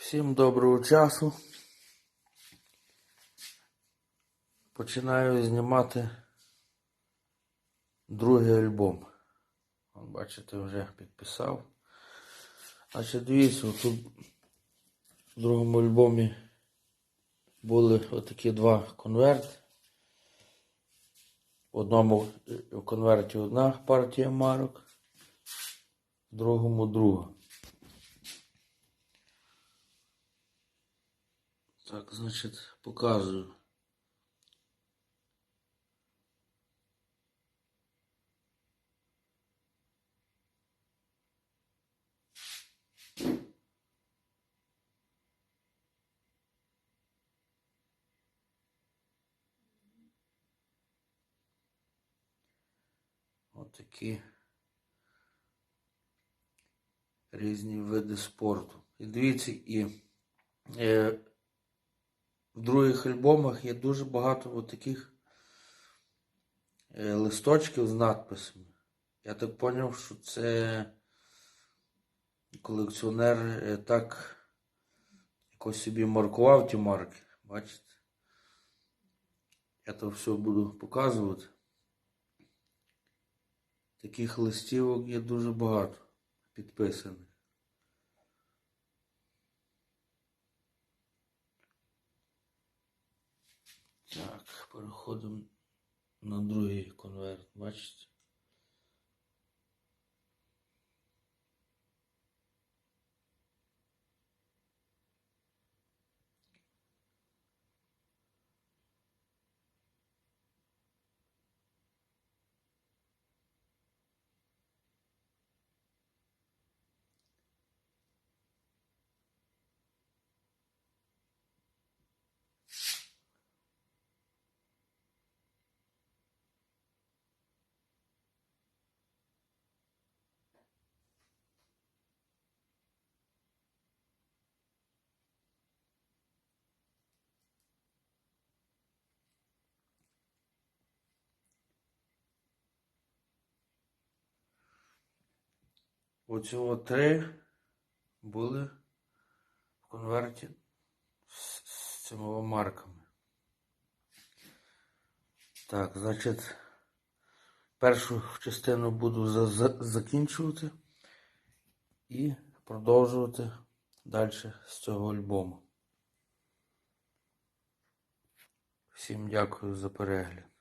Всім доброго часу. Починаю знімати другий альбом. От бачите, вже підписав. Значить, дивіться, тут в другому альбомі були отакі два конверти. В одному в конверті одна партія марок, в другому друга. Так, значить, показую. Отакі різні види спорту. І дивіться, і е, в других альбомах є дуже багато от таких е, листочків з надписами. Я так зрозумів, що це колекціонер е, так якось собі маркував ті марки. Бачите? Я то все буду показувати. Таких листівок є дуже багато підписаних. Так, переходимо на другий конверт, бачите? Оці от три були в конверті з, з цими марками. Так, значить, першу частину буду за, за, закінчувати і продовжувати далі з цього альбому. Всім дякую за перегляд.